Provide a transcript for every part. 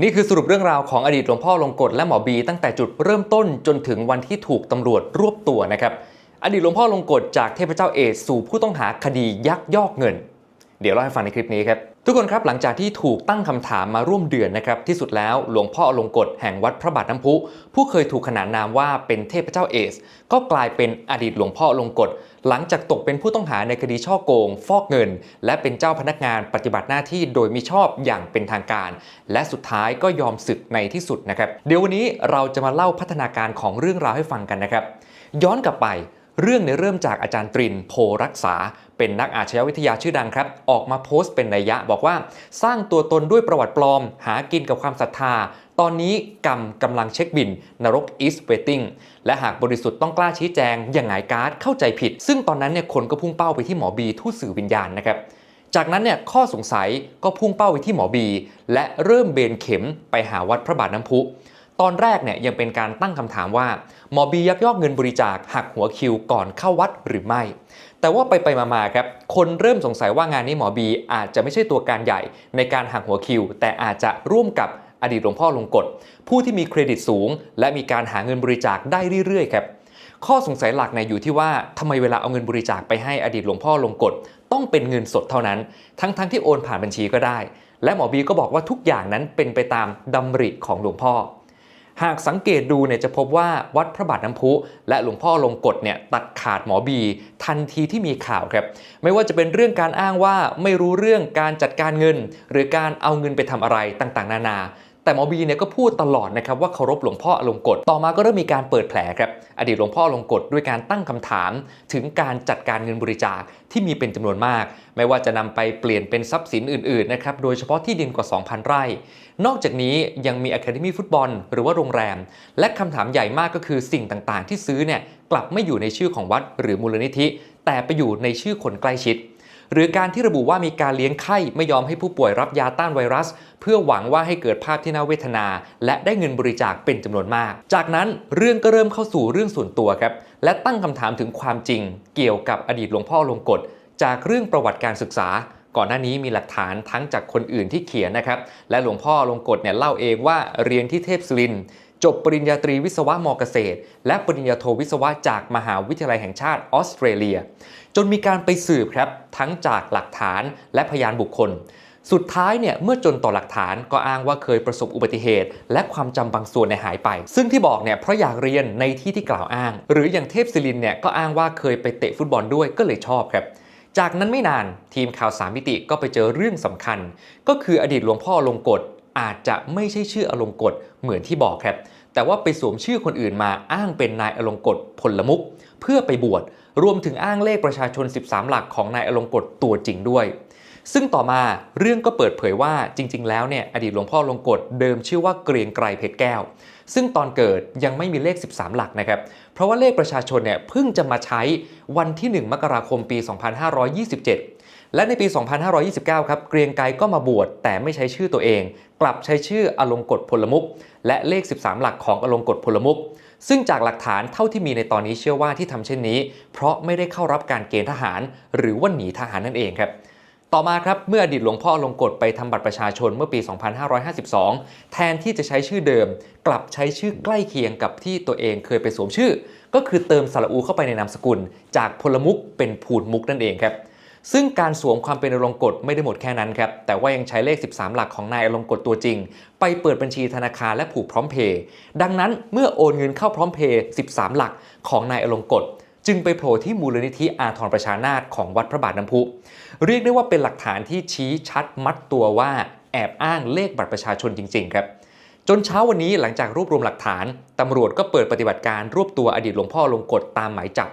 นี่คือสรุปเรื่องราวของอดีตหลวงพ่อลงกฎและหมอบีตั้งแต่จุดเริ่มต้นจนถึงวันที่ถูกตำรวจรวบตัวนะครับ อดีตหลวงพ่อลงกฎจากเทพเจ้าเอสสู่ผู้ต้องหาคดียักยอกเงิน เดี๋ยวเล่าให้ฟังในคลิปนี้ครับ ทุกคนครับหลังจากที่ถูกตั้งคำถามมาร่วมเดือนนะครับที่สุดแล้วหลวงพ่ออลงกฎแห่งวัดพระบาทน้ำพุ ผู้เคยถูกขนานนามว่าเป็นเทพเจ้าเอส ก็กลายเป็นอดีตหลวงพ่ออลงกฎหลังจากตกเป็นผู้ต้องหาในคดีช่อโกง ฟอกเงิน และเป็นเจ้าพนักงานปฏิบัติหน้าที่โดยมิชอบอย่างเป็นทางการ และสุดท้ายก็ยอมศึกในที่สุดนะครับเดี๋ยววันนี้เราจะมาเล่าพัฒนาการของเรื่องราวให้ฟังกันนะครับย้อนกลับไปเรื่องเนี่ยเริ่มจากอาจารย์ตรินโพรักษา เป็นนักอาชญาวิทยาชื่อดังครับ ออกมาโพสต์เป็นนัยยะบอกว่า สร้างตัวตนด้วยประวัติปลอม หากินกับความศรัทธา ตอนนี้กรรมกำลังเช็คบิน นรก is waiting และหากบริสุทธิ์ต้องกล้าชี้แจง อย่างไงการ์ดเข้าใจผิด ซึ่งตอนนั้นเนี่ยคนก็พุ่งเป้าไปที่หมอบีทูตสื่อวิญญาณนะครับจากนั้นเนี่ยข้อสงสัยก็พุ่งเป้าไปที่หมอบี และเริ่มเบนเข็มไปหาวัดพระบาทน้ำพุ ตอนแรกเนี่ยยังเป็นการตั้งคำถามว่าหมอบียักยอกเงินบริจาคหักหัวคิวก่อนเข้าวัดหรือไม่ แต่ว่าไปไปมาๆครับคนเริ่มสงสัยว่างานนี้หมอบีอาจจะไม่ใช่ตัวการใหญ่ในการหักหัวคิว แต่อาจจะร่วมกับอดีตหลวงพ่อลงกฎผู้ที่มีเครดิตสูง และมีการหาเงินบริจาคได้เรื่อยๆครับข้อสงสัยหลักเนี่ยอยู่ที่ว่าทำไมเวลาเอาเงินบริจาคไปให้อดีตหลวงพ่อลงกฎต้องเป็นเงินสดเท่านั้น ทั้งๆที่โอนผ่านบัญชีก็ได้ และหมอบีก็บอกว่าทุกอย่างนั้นเป็นไปตามดำริของหลวงพ่อ หากสังเกตดูเนี่ยจะพบว่าวัดพระบาทน้ำพุ และหลวงพ่อลงกฎเนี่ยตัดขาดหมอบี ทันทีที่มีข่าวครับ ไม่ว่าจะเป็นเรื่องการอ้างว่าไม่รู้เรื่องการจัดการเงิน หรือการเอาเงินไปทำอะไรต่างๆ นานา แต่หมอบีเนี่ยก็พูดตลอดนะครับว่าเคารพหลวงพ่ออลงกฎต่อมาก็เริ่มมีการเปิดแผลครับอดีตหลวงพ่ออลงกฎด้วยการตั้งคำถาม ถึงการจัดการเงินบริจาคที่มีเป็นจำนวนมาก ไม่ว่าจะนำไปเปลี่ยนเป็นทรัพย์สินอื่นๆนะครับโดยเฉพาะที่ดินกว่า 2,000 ไร่ นอกจากนี้ยังมี Academy ฟุตบอลหรือว่าโรงแรม และคำถามใหญ่มากก็คือสิ่งต่างๆ ที่ซื้อเนี่ยกลับไม่อยู่ในชื่อของวัดหรือมูลนิธิ แต่ไปอยู่ในชื่อคนใกล้ชิด หรือการที่ระบุว่ามีการเลี้ยงไข้ไม่ยอมให้ผู้ป่วยรับยาต้านไวรัส เพื่อหวังว่าให้เกิดภาพที่น่าเวทนา และได้เงินบริจาคเป็นจำนวนมาก จากนั้นเรื่องก็เริ่มเข้าสู่เรื่องส่วนตัวครับและตั้งคำถามถึงความจริง เกี่ยวกับอดีตหลวงพ่อลงกฎจากเรื่องประวัติการศึกษาก่อนหน้านี้มีหลักฐานทั้งจากคนอื่นที่เขียนนะครับ และหลวงพ่อลงกฎเนี่ยเล่าเองว่าเรียนที่เทพศิรินทร์ จบปริญญาตรีวิศวะมเกษตร และปริญญาโทวิศวะจากมหาวิทยาลัยแห่งชาติออสเตรเลีย จนมีการไปสืบครับทั้งจากหลักฐานและพยานบุคคล สุดท้ายเนี่ยเมื่อจนต่อหลักฐานก็อ้างว่าเคยประสบอุบัติเหตุ และความจำบางส่วนในหายไป ซึ่งที่บอกเนี่ยเพราะอยากเรียนในที่ที่กล่าวอ้าง หรืออย่างเทพศิรินเนี่ยก็อ้างว่าเคยไปเตะฟุตบอลด้วยก็เลยชอบครับจากนั้นไม่นานทีมข่าวสามมิติก็ไปเจอเรื่องสำคัญ ก็คืออดีตหลวงพ่อลงกฎ อาจจะไม่ใช่ชื่ออลงกฎเหมือนที่บอกครับ แต่ว่าไปสวมชื่อคนอื่นมาอ้างเป็นนายอลงกฎพลมุก เพื่อไปบวชรวมถึงอ้างเลขประชาชน 13 หลักของนายอลงกฎตัวจริงด้วย ซึ่งต่อมาเรื่องก็เปิดเผยว่าจริง ๆ แล้วเนี่ยอดีตหลวงพ่อลงกฎเดิมชื่อว่าเกรียงไกรเพชรแก้ว ซึ่งตอนเกิดยังไม่มีเลข 13 หลักนะครับ เพราะว่าเลขประชาชนเนี่ยเพิ่งจะมาใช้วันที่ 1 มกราคมปี 2527 และในปี 2529 ครับเกรียงไกรก็มาบวชแต่ไม่ใช้ชื่อตัวเอง กลับใช้ชื่ออลงกฎพลมุกและเลข 13 หลักของอลงกฎพลมุกซึ่งจากหลักฐานเท่าที่มีในตอนนี้เชื่อว่าที่ทำเช่นนี้ เพราะไม่ได้เข้ารับการเกณฑ์ทหาร หรือว่าหนีทหารนั่นเองครับ ต่อมาครับเมื่ออดีตหลวงพ่อลงกฎไปทำบัตรประชาชนเมื่อปี 2552 แทนที่จะใช้ชื่อเดิม กลับใช้ชื่อใกล้เคียงกับที่ตัวเองเคยไปสวมชื่อ ก็คือเติมสระอูเข้าไปในนามสกุล จากพลมุกเป็นภูนมุกนั่นเองครับซึ่งการสวมความเป็นอลงกฎไม่ได้หมดแค่นั้นครับ แต่ว่ายังใช้เลข 13 หลักของนายอลงกฎตัวจริง ไปเปิดบัญชีธนาคารและผูกพร้อมเพย์ดังนั้นเมื่อโอนเงินเข้าพร้อมเพย์13 หลักของนายอลงกฎ จึงไปโผล่ที่มูลนิธิอาทรประชานาถของวัดพระบาทน้ำพุ เรียกได้ว่าเป็นหลักฐานที่ชี้ชัดมัดตัวว่าแอบอ้างเลขบัตรประชาชนจริง ๆ ครับ จนเช้าวันนี้หลังจากรวบรวมหลักฐานตำรวจก็เปิดปฏิบัติการรวบตัวอดีตหลวงพ่อลงกฎตามหมายจับ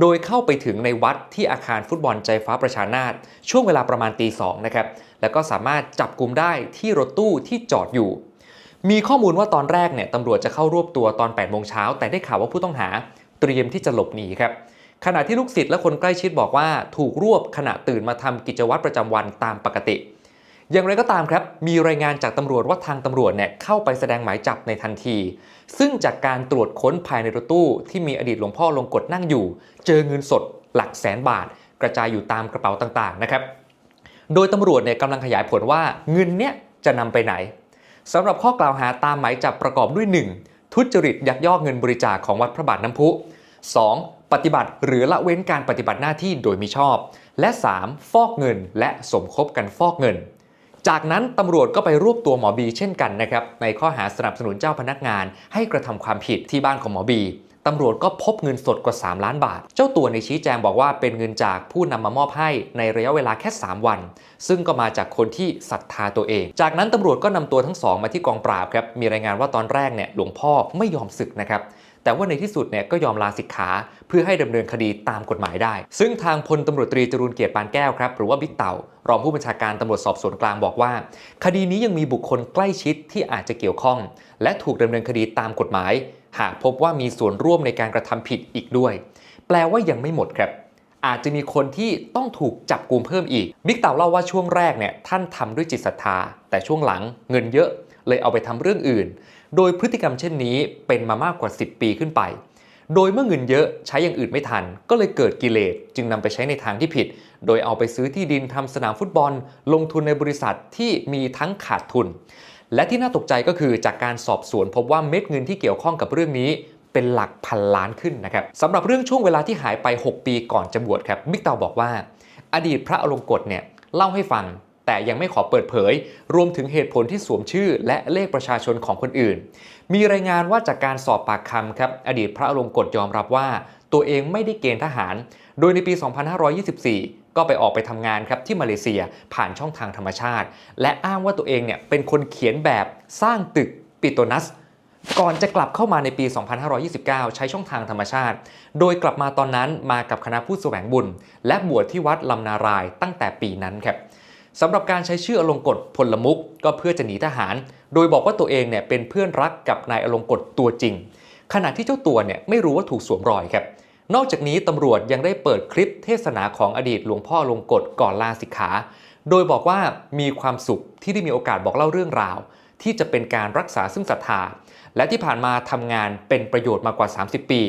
โดยเข้าไปถึงในวัดที่อาคารฟุตบอลใจฟ้าประชานาถช่วงเวลาประมาณตีสองนะครับแล้วก็สามารถจับกลุ่มได้ที่รถตู้ที่จอดอยู่มีข้อมูลว่าตอนแรกเนี่ยตำรวจจะเข้ารวบตัวตอน8โมงเช้าแต่ได้ข่าวว่าผู้ต้องหา เตรียมที่จะหลบหนีครับขณะที่ลูกศิษย์และคนใกล้ชิดบอกว่าถูกรวบขณะตื่นมาทำกิจวัตรประจำวันตามปกติ อย่างไรก็ตามครับ มีรายงานจากตำรวจว่าทางตำรวจเนี่ยเข้าไปแสดงหมายจับในทันที ซึ่งจากการตรวจค้นภายในรถตู้ที่มีอดีตหลวงพ่อลงกฎนั่งอยู่ เจอเงินสดหลักแสนบาท กระจายอยู่ตามกระเป๋าต่างๆนะครับ โดยตำรวจเนี่ยกำลังขยายผลว่าเงินเนี้ยจะนำไปไหนสำหรับข้อกล่าวหาตามหมายจับประกอบด้วย 1. ทุจริตยักยอกเงินบริจาคของวัดพระบาทน้ำพุ 2. ปฏิบัติหรือละเว้นการปฏิบัติหน้าที่โดยมิชอบ และ 3. ฟอกเงินและสมคบกันฟอกเงิน จากนั้นตำรวจก็ไปรวบตัวหมอบีเช่นกันนะครับในข้อหาสนับสนุนเจ้าพนักงานให้กระทำความผิดที่บ้านของหมอบี ตำรวจก็พบเงินสดกว่า 3 ล้านบาท เจ้าตัวในชี้แจงบอกว่าเป็นเงินจากผู้นำมามอบให้ในระยะเวลาแค่ 3 วัน ซึ่งก็มาจากคนที่ศรัทธาตัวเอง จากนั้นตำรวจก็นำตัวทั้งสองมาที่กองปราบครับ มีรายงานว่าตอนแรกเนี่ยหลวงพ่อไม่ยอมศึกนะครับ แต่ว่าในที่สุดเนี่ยก็ยอมลาสิกขาเพื่อให้ดำเนินคดีตามกฎหมายได้ ซึ่งทางพลตำรวจตรีจรูนเกียรติปานแก้วครับหรือว่าบิ๊กเต่ารองผู้บัญชาการตำรวจสอบสวนกลางบอกว่า คดีนี้ยังมีบุคคลใกล้ชิดที่อาจจะเกี่ยวข้อง และถูกดำเนินคดีตามกฎหมาย หากพบว่ามีส่วนร่วมในการกระทำผิดอีกด้วย แปลว่ายังไม่หมดครับอาจจะมีคนที่ต้องถูกจับกุมเพิ่มอีก บิ๊กเต่าเล่าว่าช่วงแรกเนี่ยท่านทำด้วยจิตศรัทธา แต่ช่วงหลังเงินเยอะ เลยเอาไปทำเรื่องอื่น โดยพฤติกรรมเช่นนี้เป็นมามากกว่า 10 ปีขึ้นไป โดยเมื่อเงินเยอะใช้อย่างอื่นไม่ทัน ก็เลยเกิดกิเลสจึงนำไปใช้ในทางที่ผิด โดยเอาไปซื้อที่ดินทำสนามฟุตบอล ลงทุนในบริษัทที่มีทั้งขาดทุน และที่น่าตกใจก็คือจากการสอบสวนพบว่าเม็ดเงินที่เกี่ยวข้องกับเรื่องนี้เป็นหลักพันล้านขึ้นนะครับสำหรับเรื่องช่วงเวลาที่หายไป 6 ปีก่อนจะบวชครับบิ๊กเตาบอกว่า อดีตพระอลงกฎเนี่ยเล่าให้ฟัง แต่ยังไม่ขอเปิดเผย รวมถึงเหตุผลที่สวมชื่อ และเลขประชาชนของคนอื่น มีรายงานว่าจากการสอบปากคำครับ อดีตพระอลงกฎยอมรับว่า ตัวเองไม่ได้เกณฑ์ทหาร โดยในปี 2524 ก็ไปออกไปทำงานครับที่มาเลเซียผ่านช่องทางธรรมชาติ และอ้างว่าตัวเองเนี่ยเป็นคนเขียนแบบสร้างตึกปิโตนัสก่อนจะกลับเข้ามาในปี 2529 ใช้ช่องทางธรรมชาติ โดยกลับมาตอนนั้นมากับคณะผู้แสวงบุญ และบวชที่วัดลำนารายตั้งแต่ปีนั้นครับ สำหรับการใช้ชื่ออลงกฎพลมุกก็เพื่อจะหนีทหาร โดยบอกว่าตัวเองเนี่ยเป็นเพื่อนรักกับนายอลงกฎตัวจริง ขณะที่เจ้าตัวเนี่ยไม่รู้ว่าถูกสวมรอยครับนอกจากนี้ตำรวจยังได้เปิดคลิปเทศนาของอดีตหลวงพ่อลงกฎก่อนลาสิกขา โดยบอกว่ามีความสุขที่ได้มีโอกาสบอกเล่าเรื่องราว ที่จะเป็นการรักษาซึ่งศรัทธา และที่ผ่านมาทำงานเป็นประโยชน์มากว่า 30 ปี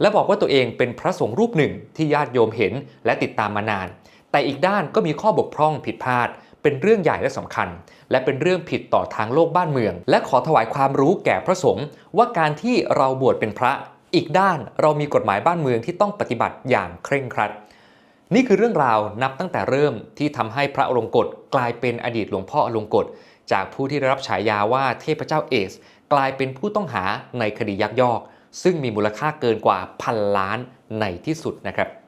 และบอกว่าตัวเองเป็นพระสงฆ์รูปหนึ่งที่ญาติโยมเห็นและติดตามมานาน แต่อีกด้านก็มีข้อบกพร่องผิดพลาด เป็นเรื่องใหญ่และสำคัญ และเป็นเรื่องผิดต่อทางโลกบ้านเมือง และขอถวายความรู้แก่พระสงฆ์ว่าการที่เราบวชเป็นพระ อีกด้านเรามีกฎหมายบ้านเมืองที่ต้องปฏิบัติอย่างเคร่งครัด นี่คือเรื่องราวนับตั้งแต่เริ่มที่ทำให้พระอลงกฎกลายเป็นอดีตหลวงพ่ออลงกฎจากผู้ที่ได้รับฉายาว่าเทพเจ้าเอส กลายเป็นผู้ต้องหาในคดียักยอก ซึ่งมีมูลค่าเกินกว่าพันล้านในที่สุดนะครับ